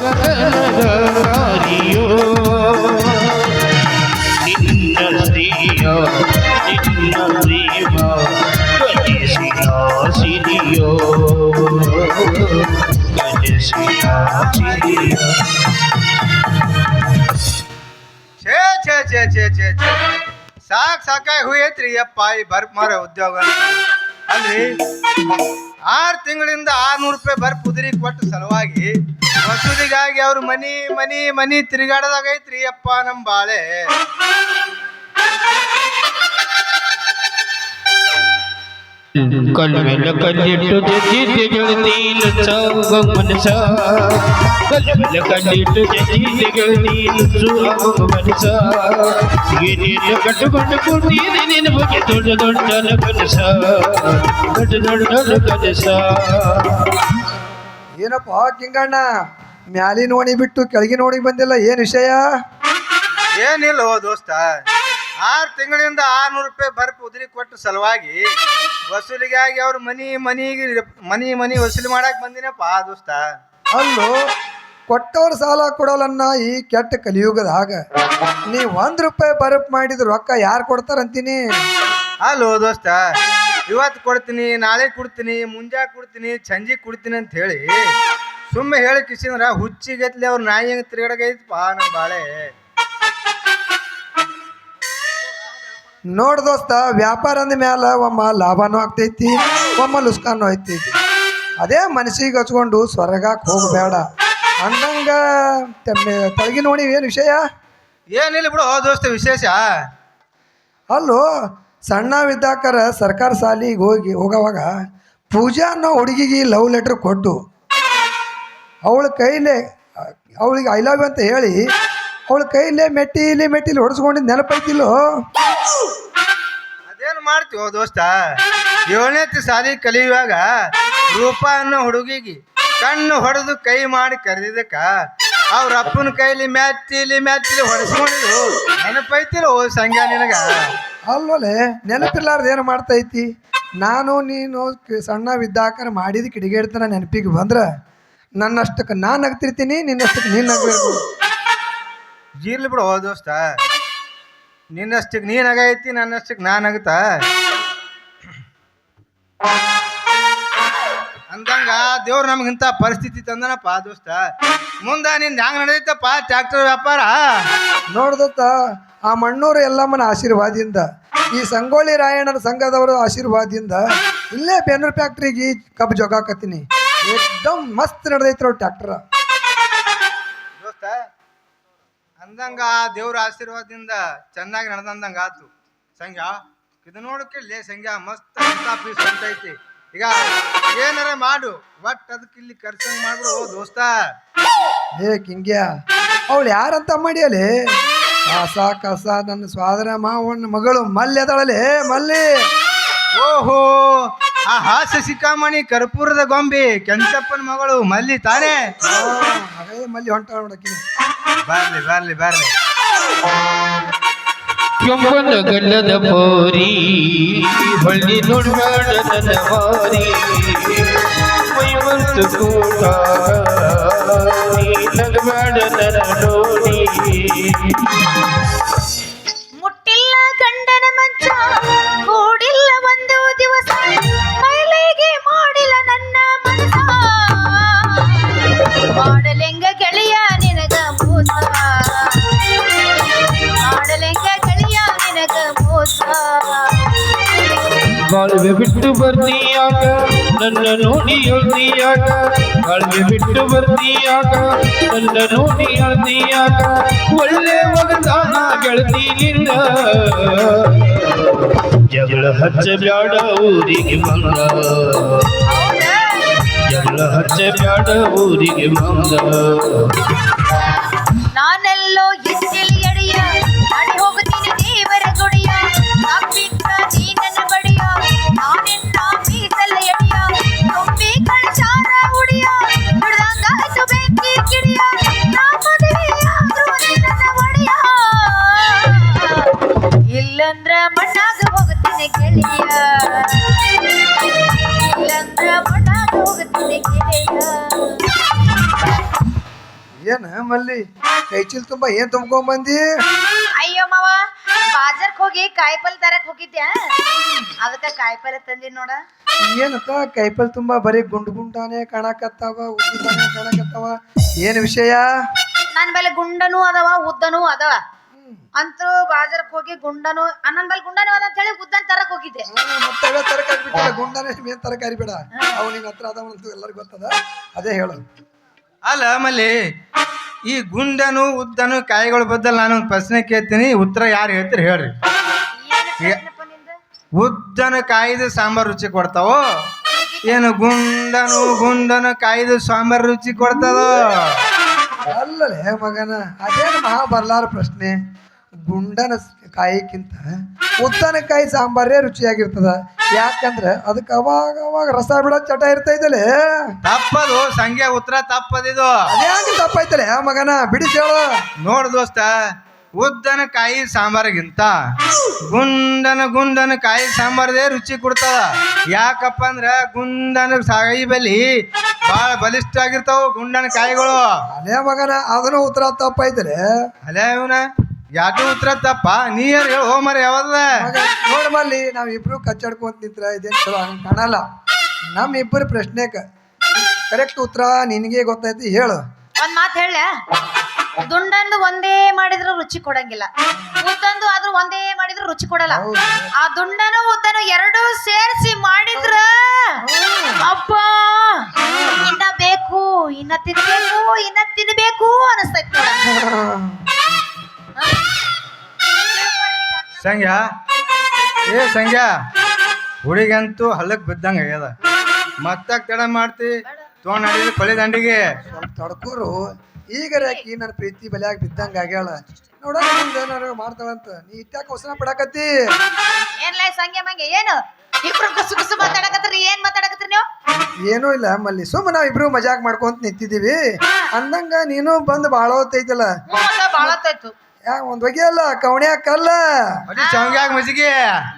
ಗಗನದಾರಿಯೋ ನಿನ್ನ ಸ್ತ್ರೀಯ ನಿನ್ನ ಪ್ರೇಮ ಗಜಿಸಿದ ಸಿರಿಯೋ ಗಜಿಸಿದ ಸಿರಿಯೋ ಛೇ ಛೇ ಛೇ ಛೇ ಛೇ ಛೇ ಸಾಕ್ ಸಾಕಾಗಿ ಹೋಯ್ತ್ರಿ ಯಪ್ಪ ಈ ಬರ್ಪ್ ಮಾರ ಉದ್ಯೋಗ ಅಲ್ರಿ ಆರು ತಿಂಗಳಿಂದ ಆರ್ನೂರು ರೂಪಾಯಿ ಬರ್ಪ್ ಉದುರಿ ಕೊಟ್ಟ ಸಲುವಾಗಿ ವಸೂಲಿಗಾಗಿ ಅವ್ರ ಮನಿ ಮನಿ ಮನಿ ತಿರುಗಾಡದಾಗೈತ್ರಿ ಅಪ್ಪ ನಮ್ ಬಾಳೆ. ಕಲ್ ಮೇಲೆ ಕಲ್ಲಿಟ್ಟು ಜೀತೆ ಗೆಳತಿ ಲಚ್ಚ ಮನಸ ಕಲ್ ಮೇಲೆ ಕಲ್ಲಿಟ್ಟು ಜೀತೆ ಗೆಳತಿ ಲಚ್ಚು ಮನಸ ಏನೇನು ಕಟ್ಟುಕೊಂಡು ಕೂತಿದೆ ನಿನ್ನ ಬಗ್ಗೆ ದೊಡ್ಡ ದೊಡ್ಡ ಕನಸ ದೊಡ್ಡ ದೊಡ್ಡ ಕನಸ ಏನಪ್ಪ ಕಿಂಗಣ್ಣ? ಮ್ಯಾಲಿ ನೋಡಿ ಬಿಟ್ಟು ಕೆಳಗೆ ನೋಡಿ ಬಂದಿಲ್ಲ ಏನ್ ವಿಷಯ? ಏನಿಲ್ಲ ಓ ದೋಸ್ತ ಆರು ತಿಂಗಳಿಂದ ಆರ್ನೂರು ರೂಪಾಯಿ ಬರ್ಪು ಉದ್ರಿ ಕೊಟ್ಟು ಸಲುವಾಗಿ ವಸೂಲಿಗಾಗಿ ಅವ್ರ ಮನಿ ಮನಿಗೆ ಮನಿ ಮನಿ ವಸೂಲಿ ಮಾಡಕ್ ಬಂದಿನಪ್ಪ ದೋಸ್ತ. ಅಲ್ಲು ಕೊಟ್ಟವ್ರ ಸಾಲ ಕೊಡೋಲನ್ನ ಈ ಕೆಟ್ಟ ಕಲಿಯುಗದ ಹಾಗ. ನೀ ಒಂದ್ ರೂಪಾಯಿ ಬರಪ್ ಮಾಡಿದ ರೊಕ್ಕ ಯಾರು ಕೊಡ್ತಾರಂತೀನಿ? ಅಲ್ಲೋ ದೋಸ್ತ ಇವತ್ತು ಕೊಡ್ತೀನಿ ನಾಳೆ ಕೊಡ್ತೀನಿ ಮುಂಜಾ ಕೊಡ್ತೀನಿ ಸಂಜೆ ಕೊಡ್ತೀನಿ ಅಂತ ಹೇಳಿ ಸುಮ್ಮನೆ ಹೇಳಿ ಕಿಸಿಂದ್ರ ಹುಚ್ಚಿಗೆತ್ಲಿ ಅವ್ರ ನಾಯಿ ಹೆಂಗೆ ತಿರುಗಡಗೈತಪ್ಪ ನಮ್ಮ ಬಾಳೆ. ನೋಡ್ ದೋಸ್ತ ವ್ಯಾಪಾರ ಅಂದ ಮ್ಯಾಲ ಒಮ್ಮ ಲಾಭನೂ ಆಗ್ತೈತಿ ಒಮ್ಮ ಲುಸ್ಕಾನು ಐತೈತಿ ಅದೇ ಮನಸ್ಸಿಗೆ ಹಚ್ಕೊಂಡು ಸ್ವರ್ಗಕ್ಕೆ ಹೋಗಬೇಡ. ಅಂದಂಗ ತಳಗಿ ನೋಡಿ ಏನು ವಿಷಯ? ಏನಿಲ್ಲ ಬಿಡು ದೋಸ್ತ ವಿಶೇಷ. ಅಲ್ಲೋ ಸಣ್ಣವಿದ್ದಾಕರ ಸರ್ಕಾರ ಶಾಲಿಗೆ ಹೋಗಿ ಹೋಗೋವಾಗ ಪೂಜಾ ಅನ್ನೋ ಹುಡುಗಿಗೆ ಲವ್ ಲೆಟ್ರ್ ಕೊಟ್ಟು ಅವಳ ಕೈಲೇ, ಅವಳಿಗೆ ಐ ಲವ್ ಅಂತ ಹೇಳಿ ಅವಳ ಕೈಲೇ ಮೆಟ್ಟಿಲಿ ಮೆಟ್ಟಿಲಿ ಹೊಡೆಸ್ಕೊಂಡಿದ್ದು ನೆನಪೈತಿಲ್ಲೋ ಅದೇನು ಮಾಡ್ತೀವೋ ದೋಸ್ತ? ಏಳನೇ ಸಾಲಿ ಕಲಿಯುವಾಗ ರೂಪ ಅನ್ನೋ ಹುಡುಗಿಗೆ ಕಣ್ಣು ಹೊಡೆದು ಕೈ ಮಾಡಿ ಕರೆದಿದ್ದಕ್ಕ ಅವ್ರ ಅಪ್ಪನ ಕೈಲಿ ಮ್ಯಾಟಿಲಿ ಮ್ಯಾಟಿಲಿ ಹೊಡೆಸ್ಕೊಂಡಿದ್ದು ನೆನಪೈತಿಲ್ಲ ಓ ಸಂಗ್ಯಾ ನಿನಗ? ಅಲ್ವಲೆ ನೆನಪಿರ್ಲಾರ್ದು ಏನು ಮಾಡ್ತೈತಿ? ನಾನು, ನೀನು ಸಣ್ಣ ಸಣ್ಣವಿದ್ದಾಕರ ಮಾಡಿದ ಕಿಡಿಗೇಡ್ತನ ನೆನಪಿಗೆ ಬಂದ್ರೆ ನನ್ನಷ್ಟಕ್ಕೆ ನಾನು ನಗ್ತಿರ್ತೀನಿ ನಿನ್ನಷ್ಟಕ್ಕೆ ನೀನು ನಗಬೇಕು. ಜೀರ್ಲಿ ಬಿಡು ದೋಸ್ತ. ನಿನ್ನಷ್ಟಕ್ಕೆ ನೀನ್ ನಗೈತಿ ನನ್ನಷ್ಟಕ್ಕೆ ನಾನು ಆಗುತ್ತಾ ಅಂದಂಗ ದೇವ್ರು ನಮ್ಗೆ ಇಂಥ ಪರಿಸ್ಥಿತಿ ತಂದನಪ್ಪ ದೋಸ್ತ. ಮುಂದ ನಿನ್ ಹ್ಯಾಂಗ ನಡೆದೈತಪ್ಪ ಟ್ರ್ಯಾಕ್ಟರ್ ವ್ಯಾಪಾರ? ನೋಡ್ದತ್ತ ಆ ಮಣ್ಣೂರು ಎಲ್ಲಮ್ಮನ ಆಶೀರ್ವಾದದಿಂದ ಈ ಸಂಗೊಳ್ಳಿ ರಾಯಣ್ಣನ ಸಂಘದವರ ಆಶೀರ್ವಾದದಿಂದ ಇಲ್ಲೇ ಬೆನ್ನೂರು ಫ್ಯಾಕ್ಟ್ರಿಗೆ ಕಬ್ಬು ಜೋಗಾಕತ್ತೀನಿ ಎಕ್ದಮ್ ಮಸ್ತ್ ನಡೆದೈತ್ರ ಟ್ಯಾಕ್ಟರ್. ದೋಸ್ತ ಅಂದಂಗ ಆ ದೇವ್ರ ಆಶೀರ್ವಾದದಿಂದ ಚೆನ್ನಾಗಿ ನಡೆದಂದಂಗ ಆತು. ಸಂಘ ಇದು ನೋಡಕ್ಕೆ ಲೇ ಸಂಘ ಮಸ್ತ್ ಅಂತ ಪೀಸ್ ಅಂತೈತಿ ಈಗ ಏನಾರ ಮಾಡು. ಬಟ್ ಅದಕ್ಕೆ ಇಲ್ಲಿ ಖರ್ಚಂಗ್ ಮಾಡ್ಬಿಡು ಓ ದೋಸ್ತ. ಏ ಕಿಂಗ್ಯ ಅವಳು ಯಾರಂತ ಮಾಡಿಯಲಿ? ಕಸ ಕಸ ನನ್ನ ಸ್ವಾದರ ಮಾವನ ಮಗಳು ಮಲ್ಲಿ ಅದಳಲೆ ಮಲ್ಲಿ. ಓಹೋ ಆ ಹಾಸ ಸಿಕ್ಕಾಮಣಿ ಕರ್ಪೂರದ ಗೊಂಬೆ ಕೆಂಚಪ್ಪನ ಮಗಳು ಮಲ್ಲಿ ತಾನೇ? ಅದೇ ಮಲ್ಲಿ ಹೊಂಟ ನೋಡಕ್ಕಿನಿ ಬರ್ಲಿ ಬರ್ಲಿ ಬರ್ಲಿ. ಕೆಂಪನ ಗಲ್ಲದ ಪೋರಿ ಹೊಳ್ಳಿ ನನ್ನ ಮಾರಿ ಮೈವಂತ ಕೂಟ ನೀ ನೋಡಿ ಬಾಳ್ವೆ ಬಿಟ್ಟು ಬರ್ತೀಯಾಗ? ನನ್ನ ನೋಡಿ ಅಳ್ತೀಯಾಗ ಬಾಳ್ವೆ ಬಿಟ್ಟು ಬರ್ತೀಯಾಗ? ನನ್ನ ನೋಡಿ ಅಳ್ತೀಯಾಗ ಒಳ್ಳೆ ಮಗದಾನ ಗೆಳತಿ ನಿನ್ನ. ಜಗಳ ಹಚ್ಚಬ್ಯಾಡ ಊರಿಗೆ ಮಂದ. ಜಗಳ ಹಚ್ಚ ಬ್ಯಾಡ ಊರಿಗೆ ಮಂಗ ಏನ ಮಲ್ಲಿ ಕೈ ಚೀಲ ತುಂಬ ಏನ್ ತುಂಬ್ಕೊಂಡ್ ಬಂದಿ ಅಯ್ಯೋ ಮಾವ ಬಾಜಾರ್ಕ್ ಹೋಗಿ ಕಾಯಿಪಲ್ ತರಕ್ ಹೋಗಿದ್ಯ? ಅದಕ್ಕ ಕಾಯಿಪಲ್ ತಂದಿ ನೋಡ. ಏನತ್ತ ಕೈಪಲ್ ತುಂಬಾ ಬರೀ ಗುಂಡ್ ಗುಂಡಾನೇ ಕಾಣಕತ್ತಾವ ಉದ್ದಾನೆ ಕಾಣಕತ್ತಾವ. ಏನ್ ವಿಷಯ? ನನ್ ಬಲ್ಲಿ ಗುಂಡನು ಅದಾವ ಉದ್ದನು ಅದಾವ. ಅಂತೂ ಬಾಜಾರ್ಕ್ ಹೋಗಿ ಗುಂಡನು ನನ್ ಬಲ್ಲಿ ಗುಂಡನು ಅದ ಅಂತ ಹೇಳಿ ಉದ್ದನ್ ತರಕ್ ಹೋಗಿದ್ದೆ. ಮತ್ತೆ ತರಕಾರಿ ಬಿಟ್ಟಿಲ್ಲ ಗುಂಡಾನೆ ಮೇನ್ ತರಕಾರಿ ಬೇಡ ಅವ ನಿನ್ ಹತ್ರ ಅದಾವಂತೂ ಎಲ್ಲರಿಗೂ ಗೊತ್ತದ. ಅದೇ ಹೇಳು. ಅಲ್ಲ ಮಲ್ಲಿ ಈ ಗುಂಡನು ಉದ್ದನು ಕಾಯಿಗಳ ಬದಲು ನಾನು ಒಂದು ಪ್ರಶ್ನೆ ಕೇಳ್ತೀನಿ. ಉತ್ತರ ಯಾರು ಹೇಳ್ತೀರಿ? ಹೇಳ್ರಿ? ಉದ್ದನ ಕಾಯ್ದು ಸಾಂಬಾರ್ ರುಚಿ ಕೊಡ್ತಾವೋ? ಏನು ಗುಂಡನು ಗುಂಡನು ಕಾಯ್ದು ಸಾಂಬಾರ್ ರುಚಿ ಕೊಡ್ತದೋ? ಅಲ್ಲಲೇ ಮಗನ ಅದೇನು ಮಹಾ ಬರ್ಲಾರ ಪ್ರಶ್ನೆ? ಗುಂಡನ ಸ್- ಕಾಯಿಕ್ಕಿಂತ ಉದ್ದನಕಾಯಿ ಸಾಂಬಾರೇ ರುಚಿಯಾಗಿರ್ತದ. ಯಾಕಂದ್ರೆ ಅದಕ್ಕೆ ಅವಾಗ ಅವಾಗ ರಸ ಬಿಡೋ ಚಟ ಇರ್ತೈತಲೆ ತಪ್ಪದು ಸಂಖ್ಯೆ ಉತ್ತರ ತಪ್ಪದಿದು. ಅದೇ ತಪ್ಪೈತಲೆ ಮಗನ ಬಿಡಿಸಿ ಹೇಳು ನೋಡು ದೋಸ್ತ ಉದ್ದನ ಕಾಯಿ ಸಾಂಬಾರಿಗಿಂತ ಗುಂಡನ ಗುಂಡನ ಕಾಯಿ ಸಾಂಬಾರ್ದೇ ರುಚಿ ಕೊಡ್ತದ. ಯಾಕಪ್ಪ ಅಂದ್ರ ಗುಂಡನ ಸಾಯಿ ಬಲಿ ಬಹಳ ಬಲಿಷ್ಠ ಆಗಿರ್ತಾವ ಗುಂಡನ ಕಾಯಿಗಳು. ಅದೇ ಮಗನ ಅದನ್ನು ಉತ್ತರ ತಪ್ಪೈತಲೆ ಅದೇ ಇವನ. ಯಾಕೆ ಉತ್ತರ ತಪ್ಪ? ನೀ ಯಾರು ಹೇಳು ಹೋಮರ ಯಾವ್ದ? ನಾವ್ ಇಬ್ರು ಕಚ್ಚಾಡ್ಕೊಂತ ನಿಂತ್ರ ಇದೇನ್ ಚಲೋ ಹಂಗ್ ಕಾಣಲ್ಲ. ನಮ್ ಇಬ್ಬರು ಪ್ರಶ್ನೆಕ ಕರೆಕ್ಟ್ ಉತ್ತರ ನಿನಗೆ ಗೊತ್ತೈತಿ ಹೇಳು. ಒಂದ್ ಮಾತು ಹೇಳ ದುಂಡಂದು ಒಂದೇ ಮಾಡಿದ್ರು ರುಚಿ ಕೊಡಂಗಿಲ್ಲ. ಉದ್ದಂದು ಆದ್ರೂ ಒಂದೇ ಮಾಡಿದ್ರು ರುಚಿ ಕೊಡಲ್ಲ. ಹೌದು. ಆ ದುಂಡನು ಉದ್ದನು ಎರಡೂ ಸೇರಿಸಿ ಮಾಡಿದ್ರ ಅಪ್ಪ ಇನ್ನ ಬೇಕು ಇನ್ನ ತಿನ್ಬೇಕು ಇನ್ನ ತಿನ್ಬೇಕು ಅನಿಸ್ತೈತೆ ನೋಡ. ಸಂಗ್ಯಾ? ಏ ಸಂಗ್ಯಾ ಹುಡುಗಂತೂ ಹಲ್ಲಕ್ಕೆ ಬಿದ್ದಂಗ ಆಗ್ಯದ. ಮತ್ತಾಗ ತಡ ಮಾಡ್ತಿ ತೊಗೊಂಡ್ ನಡೀಲಿ ಕೊಳಿ ದಂಡಿಗೆ. ಸ್ವಲ್ಪ ತಡ್ಕೋರು. ಈಗ ಏನಾರ ನನ್ನ ಪ್ರೀತಿ ಬಲಿಯಾಗಿ ಬಿದ್ದಂಗ ಆಗ್ಯಾಳ. ನೋಡ ಮುಂದೆ ಏನಾರು ಮಾಡ್ತಾಳಂತ. ನೀ ಇಟ್ಟಾಕ ಹೊಸನ ಪಡಕತ್ತಿ? ಏನ್ಲ ಸಂಗೆ ಮಂಗೆ ಏನು? ಇಬ್ರು ಕುಸು ಕುಸು ಮಾತಾಡಕತ್ರಿ ಏನ್ ಮಾತಾಡಕತ್ರಿ ನೀವು? ಏನೂ ಇಲ್ಲ ಮಲ್ಲಿ. ಸುಮ್ಮ ನಾವ್ ಇಬ್ರು ಮಜಾಕ್ ಮಾಡ್ಕೊಂತ ನಿಂತಿದೀವಿ ಅಂದಂಗ ನೀನು ಬಂದು ಬಾಳ ಹೊತ್ತೈತಲ್ಲ ಬಾಳ ಹೊತ್ತಾಯ್ತು ಯಾಕೆ ಒಂದ್ ಬಗೆ ಅಲ್ಲ ಕವಣ್ಯಾಕಲ್ಲ ಬರೀ ಚವಂಗ್ಯಾಗ ಮಜ್ಜಿಗೆ.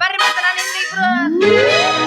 ಬರ್ರಿ ಮತ್ತೆ ನಾನು ಇಬ್ರು.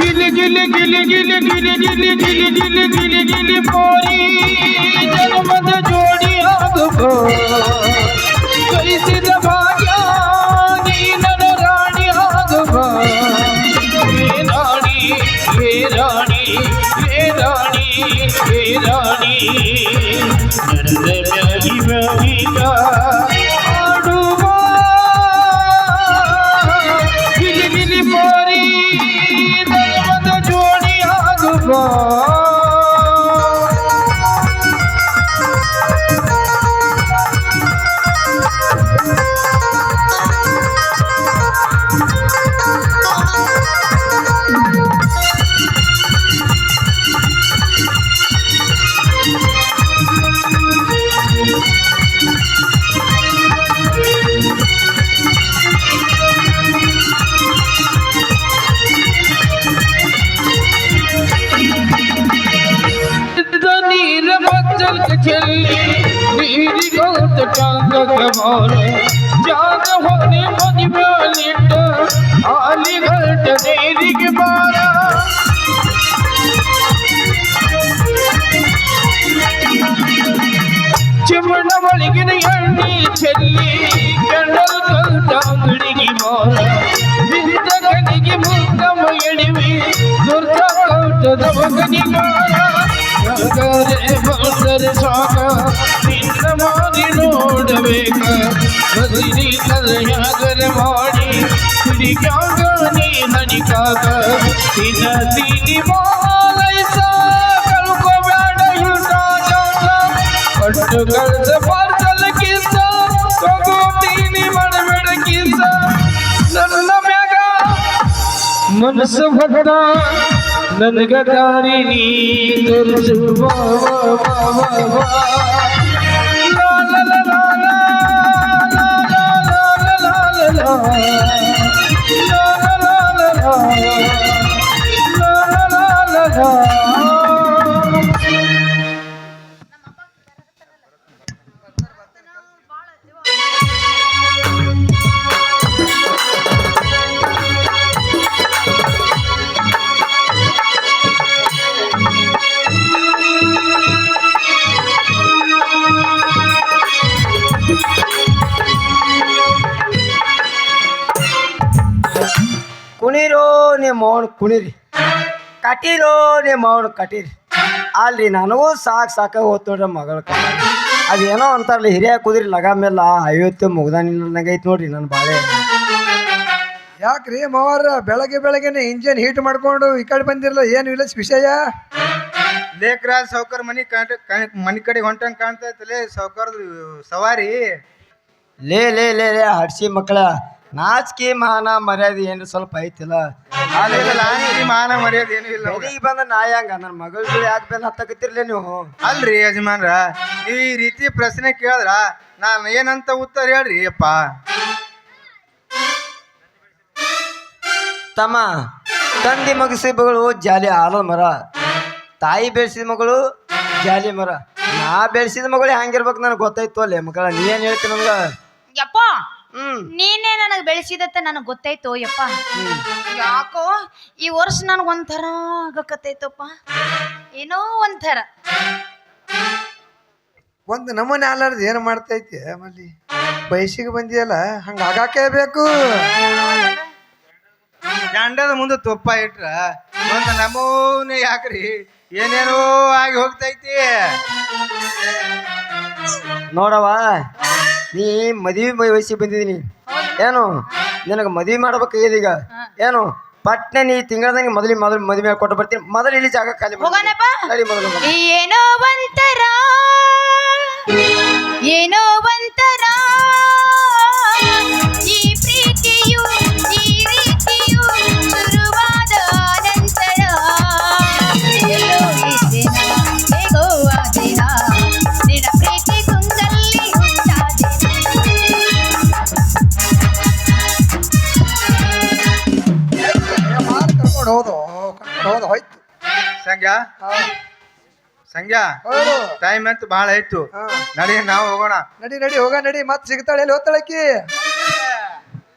ਗਿੱਲੀ ਗਿੱਲੀ ਗਿੱਲੀ ਗਿੱਲੀ ਗਿੱਲੀ ਗਿੱਲੀ ਗਿੱਲੀ ਗਿੱਲੀ ਗਿੱਲੀ ਗਿੱਲੀ ਪੋਰੀ ਜਨਮ ਦੇ ਜੋੜੀ ਆਗ ਕੋ ਕਈ ਸੀ ਦਬਾ ਗਿਆ ਨੀਨਨ ਰਾਣੀ ਆਗ ਕੋ ਏ ਰਾਣੀ ਏ ਰਾਣੀ ਏ ਰਾਣੀ ਏ ਰਾਣੀ ਨਰਦ ਪਿਆਰੀ ਬਵੀਗਾ रंग कमाले जान होने मजबा लिट आली घट देरी के बारा चिमण वलिगिन यंडी చెల్లి కండలు కంటాంగుడికి మోర వింత కనికి ముందము ఎడివి దుర్గ కౌట దమగని మోర ಬಂದರೆ ಸಾಕ. ನಿನ್ನ ಮಾಡಿ ನೋಡಬೇಕ. ಬದಿರಿ ಯಾಗರೆ ಮಾಡಿ. ಹಿಡಿಗ್ಯಾಗ ನೀ ಹನಿಕಾಗ ನಿನ್ನ ತಿನಿ ಮಾಲೈಸ ಕಳ್ಕೋಬೇಡ ಇಲ್ದ ಪಟ್ಟು ಕಳ್ಸ ಪಾರ್ಸಲ್ ಕಿಸ ತಗೋತೀನಿ ಮಾಡಬೇಡ ಕಿಸ ನನ್ನ ಮ್ಯಾಗ ಮನಸ್ಸು ಭಕ್ತ நந்தகாரிணி தெரிசு பாவா பாவா பாவா ಕುಣಿರೋ ಮೌನ ಕುಣಿರಿ. ಕಟೀರೋ ನಿಮ್ಮ ಮೌನ ಕಟೀರಿ ಅಲ್ರಿ ನನಗೂ ಸಾಕು ಸಾಕ ಹೋತ್ ನೋಡ್ರಿ ಮಗಳ ಅದೇನೋ ಅಂತಾರಲ್ಲ ಹಿರಿಯ ಕುದ್ರಿ ಲಗಾಮೆಲ್ಲ ಐವತ್ತು ಮುಗ್ದಾನಿಲ್ಲದಂಗೆ ಐತಿ ನೋಡ್ರಿ ನನ್ನ ಬಾಳೆ. ಯಾಕ್ರಿ ಮಾವಾರ ಬೆಳಗ್ಗೆ ಬೆಳಗ್ಗೆನೆ ಇಂಜಿನ್ ಹೀಟ್ ಮಾಡ್ಕೊಂಡು ಈ ಕಡೆ ಬಂದಿರಲ್ಲ ಏನು ಇಲ್ಲ ವಿಷಯ? ಲೇಖರಾಜ್ ಸೌಕರ್ ಮನಿ ಕಾಂಟ ಮನಿ ಕಡೆ ಹೊಂಟಂಗ್ ಕಾಣ್ತಾ ಇತ್ತಲೇ ಸೌಕರ್ ಸವಾರಿ. ಲೇ ಲೇ ಲೇ ಲೇ ಹಡ್ಸಿ ಮಕ್ಕಳ. ನಾಚಿಕೆ ಮಾನ ಮರ್ಯಾದೆ ಏನು ಸ್ವಲ್ಪ ಐತಿಲ್ಲ. ಮಾನ ಮರ್ಯಾದೆ ಏನು ಇಲ್ಲ ಹೋಗಿ ಬೆಳಿಗ್ಗೆ ಬಂದ ನಾಯಂಗ ನನ್ನ ಮಗಳು ಯಾಕೆ ಬೆನ್ನ ಹತ್ತಕತ್ತಿರ್ಲಿ ನೀವು? ಅಲ್ರಿ ಯಜಮಾನ್ರ ನೀವು ಈ ರೀತಿ ಪ್ರಶ್ನೆ ಕೇಳಿದ್ರ ನಾನು ಏನಂತ ಉತ್ತರ ಹೇಳ್ರಿ ಅಪ್ಪ. ತಮ್ಮ ತಂದೆ ಮಗಸಿ ಮಗಳು ಜಾಲಿ ಆಲದ ಮರ. ತಾಯಿ ಬೆಳೆಸಿದ ಮಗಳು ಜಾಲಿ ಮರ. ನಾ ಬೆಳೆಸಿದ ಮಗಳು ಹ್ಯಾಂಗಿರ್ಬೇಕು ನನಗೆ ಗೊತ್ತಾಯ್ತು ಅಲ್ಲೇ ಮಗಳ ನೀ ಏನು ಹೇಳ್ತೀನಿ ನಮ್ಗೆ ಯಪ್ಪ ಹ್ಮ್. ನೀನೇ ಬೆಳೆಸಿದತ್ತ ನನಗೆ ಗೊತ್ತಾಯ್ತು ಯಪ್ಪ. ಯಾಕೋ ಈ ವರ್ಷ ನನಗೆ ಒಂಥರ ಆಗಕತ್ತೈತಪ್ಪ. ಏನೋ ಒಂಥರ. ಒಂದು ನಮೂನೆ ಆಲಾರ್ದು ಏನು ಮಾಡ್ತೈತಿ ಮಲ್ಲಿ? ಬಯಸಿಗೆ ಬಂದಿಯಲ್ಲ ಹಂಗೆ ಆಗಾಕೇ ಬೇಕು? ಗಂಡದ ಮುಂದೆ ತುಪ್ಪ ಇಟ್ರ ಒಂದು ನಮೂನೆ ಯಾಕ್ರಿ? ಏನೇನೋ ಆಗಿ ಹೋಗ್ತೈತಿ. ನೋಡವಾ ನೀ ಮದುವೆ ವಯಸ್ಸಿಗೆ ಬಂದಿದ್ದೀನಿ ಏನು? ನಿನಗೆ ಮದುವೆ ಮಾಡ್ಬೇಕಾಗಿದೆ ಈಗ? ಏನು? ಪಟ್ನೆ ನೀ ತಿಂಗಳದಂಗೆ ಮೊದಲಿ ಮೊದಲು ಮದುವೆ ಕೊಟ್ಟು ಬರ್ತೀನಿ. ಮೊದಲು ಇಲ್ಲಿ ಜಾಗ ಖಾಲಿ ಮಾಡು. ಹೋಗೋಣಪ್ಪ. ನಡಿ ಮೊದಲು ಹೋಗೋಣ. ಏನೋ ಒಂಥರ ಏನೋ ಒಂಥರ. ಸಂಗ್ಯಾ ಹಾಂ ಟೈಮ್ ಅಂತ ಬಹಳ ಆಯ್ತು. ನಡಿ ನಾವು ಹೋಗೋಣ. ನಡಿ ನಡಿ ಹೋಗ ನಡಿ. ಮತ್ತೆ ಸಿಗ್ತಾಳೆ ಎಲ್ಲಿ ಹೋಗ್ತಾಳಕ್ಕಿ